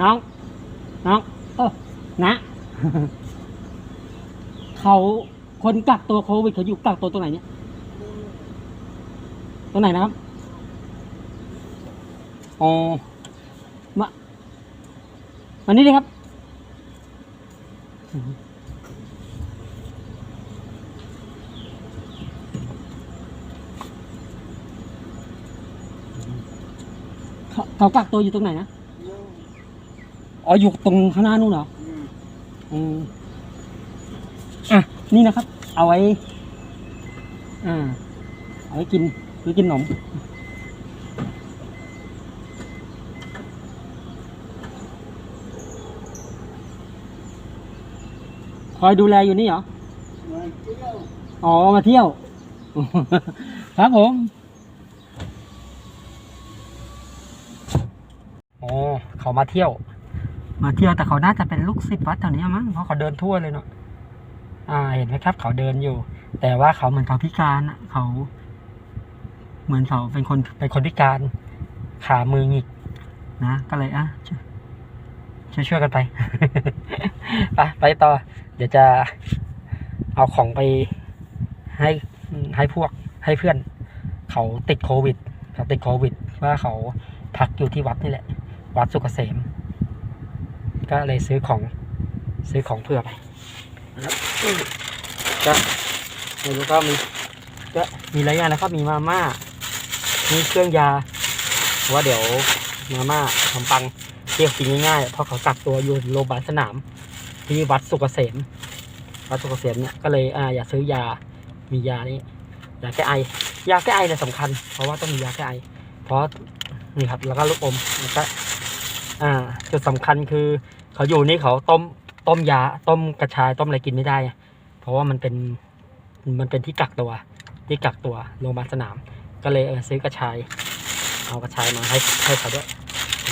น้อง น้องโอ้นะ เขาคนกักตัวโควิดเขาอยู่กักตัวตรงไหนเนี่ยตรงไหนนะครับ อ๋อ มาวันนี้เลยครับ เขาเขากักตัวอยู่ตรงไหนนะ อ๋ออยู่ตรงข้างหน้านู่นเหรออืมอะนี่นะครับ เอาไว้ อ่า เอาไว้กินไว้กินขนมคอยดูแลอยู่นี่เหรอ อ๋อ มาเที่ยว ครับผม อ๋อ เขามาเที่ยว มาเที่ยวแต่เขาน่าจะเป็นลูกศิษย์วัดแถวนี้มั้งเพราะเขาเดินทั่วเลยเนาะอ่าเห็นไหมครับ เขาเดินอยู่ แต่ว่าเขาเหมือนเขาพิการอะเขา เหมือนเขาเป็นคนเป็นคนพิการ ขามือหงิกนะก็เลยอะช่วยช่วยกันไป ไปไปต่อ เดี๋ยวจะเอาของไปให้ให้พวกให้เพื่อน เขาติดโควิด เขาติดโควิด ว่าเขาพักอยู่ที่วัดนี่แหละ วัดสุกเกษม ก็เลยซื้อของซื้อของเพื่อไปนะครับก็ไม่รู้ก็มีก็มีหลายอย่างนะครับ มีมาม่า มีเครื่องยาเพราะว่าเดี๋ยวมาม่าขนมปังเที่ยวกินง่ายๆเพราะเขากักตัวอยู่โรงพยาบาลสนาม ที่วัดสุกเกษมวัดสุกเกษมเนี่ยก็เลยอ่าอยากซื้อยามียานี้ยาแก้ไอยาแก้ไอเนี่ยสำคัญ เพราะว่าต้องมียาแก้ไอ เพราะนี่ครับแล้วก็ลูกอมแล้วก็ อ่าจุดสำคัญคือเขาอยู่นี่เขาต้มต้มยาต้มกระชายต้มอะไรกินไม่ได้ เพราะว่ามันเป็นมันเป็นที่กักตัว ที่กักตัวโรงพยาบาลสนาม ก็เลยเออซื้อกระชาย เอากระชายมาให้ให้เขาด้วย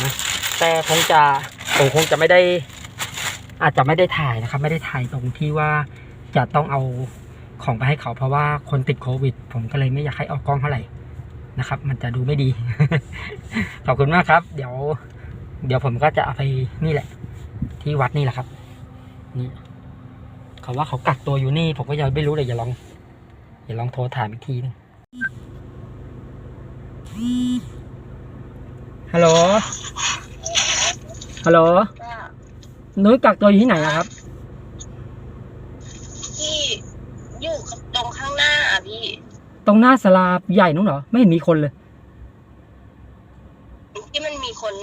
นะแต่คงจะผมคงจะไม่ได้ อาจจะไม่ได้ถ่ายนะครับ ไม่ได้ถ่ายตรงที่ว่าจะต้องเอาของไปให้เขาเพราะว่าคนติดโควิด ผมก็เลยไม่อยากให้ออกกล้องเท่าไหร่นะครับ มันจะดูไม่ดี ขอบคุณมากครับ เดี๋ยว เดี๋ยวผมก็จะเอาไปนี่แหละ ที่วัดนี่แหละครับ นี่เขาว่าเขากักตัวอยู่นี่ ผมก็ยังไม่รู้เลยอย่าลองอย่าลองโทรถามอีกทีนึงฮัลโหลฮัลโหลว่านุ้ยกักตัวอยู่ที่ไหนอะครับ ที่อยู่ตรงข้างหน้าอะพี่ ตรงหน้าศาลาใหญ่นู้นเหรอ ไม่เห็นมีคนเลย ที่มั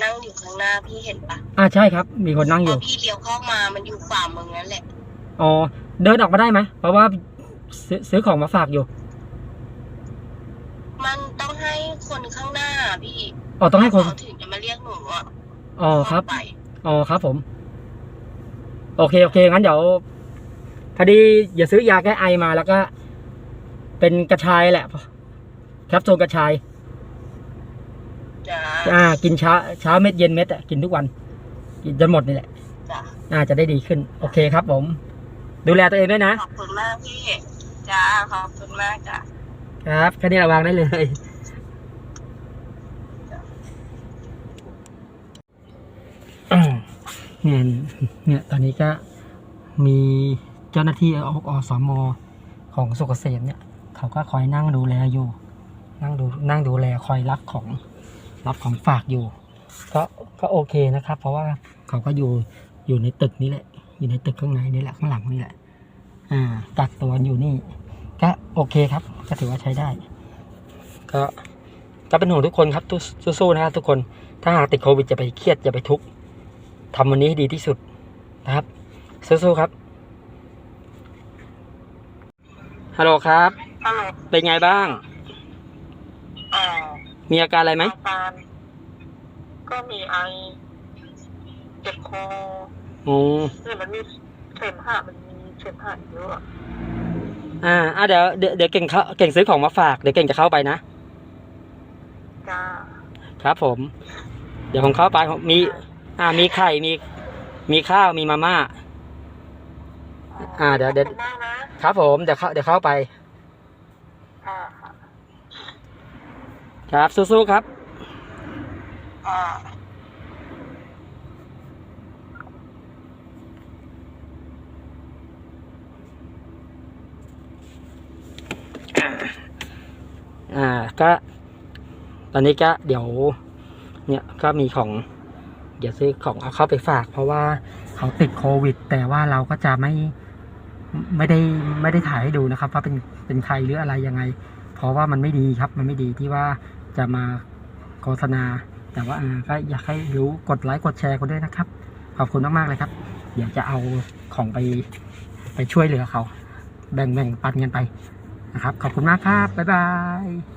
นมีคนนั่งอยู่ข้างหน้าพี่เห็นปะอ่าใช่ครับ มีคนนั่งอพอยู่ พี่เลี้ยวเข้ามามันอยู่ฝ่ามือนั่นแหละ อ๋อ เดินออกมาได้ไหมเพราะว่าซื้อซื้อของมาฝากอยู่ มันต้องให้คนข้างหน้าอะพี่อ๋อต้องให้คน เขาถึงจะมาเรียกหนูอะอ๋อครับไปอ๋อครับผม โอเค โอเค งั้นเดี๋ยวพอดีอย่าซื้อยาแก้ไอมาแล้วก็ เป็นกระชายแหละแคปซูลกระชาย จ้าอ่า กินเช้าเช้าเม็ดเย็นเม็ดอะกินทุกวัน กินจนหมดนี่แหละจ้าอ่าจะได้ดีขึ้น โอเคครับผม ดูแลตัวเองด้วยนะ ขอบคุณมากพี่จ้าขอบคุณมากจ้าครับแค่นี้ระวางได้เลย เนี่ยเนี่ยตอนนี้ก็มีเจ้าหน้าที่ออสมของสุกเกษมเนี่ย เขาก็คอยนั่งดูแลอยู่ นั่งดูนั่งดูแลคอยรับของ รับของฝากอยู่ ก็ก็โอเคนะครับ เพราะว่าเขาก็อยู่อยู่ในตึกนี้แหละ อยู่ในตึกข้างในนี่แหละข้างหลังนี่แหละ อ่ากักตัวอยู่นี่ ก็โอเคครับ ก็ถือว่าใช้ได้ ก็ก็เป็นห่วงทุกคนครับทุกสู้ๆนะครับทุกคน ถ้าหากติดโควิดจะไปเครียดอย่าไปทุกข์ทำวันนี้ให้ดีที่สุดนะครับสู้ๆครับฮัลโหลครับ ฮัลโหลเป็นไงบ้างอ่า มีอาการอะไรไหมอาการก็มีไอเจ็บคอโอ้เนี่ยมันมีเสมหะมันมีเสมหะเยอะอะอ่าอะเดี๋ยวเดี๋ยวเดี๋ยวเก่งเขาเก่งซื้อของมาฝาก เดี๋ยวเก่งจะเข้าไปนะ จ้าครับผม เดี๋ยวผมเข้าไปผมมี อ่ามีไข่มี มีข้าวมีมาม่า อ่าเดี๋ยวเดี๋ยว ขอบคุณมากนะครับผมเดี๋ยวเข้าเดี๋ยวเข้าไป ครับสู้ๆครับอ่าก็ตอนนี้ก็เดี๋ยว เนี่ยก็มีของ เดี๋ยวซื้อของเอาเข้าไปฝาก เพราะว่าเขาติดโควิด แต่ว่าเราก็จะไม่ไม่ได้ไม่ได้ถ่ายให้ดูนะครับว่าเป็นเป็นใครหรืออะไรยังไง เพราะว่ามันไม่ดีครับ มันไม่ดีที่ว่า จะมาโฆษณา แต่ว่าก็อยากให้รู้กดไลค์กดแชร์กันด้วยนะครับ ขอบคุณมากๆเลยครับ เดี๋ยวจะเอาของไปไปช่วยเหลือเขา แบ่งแบ่งปันกันไปนะครับ ขอบคุณมากครับ บ๊ายบาย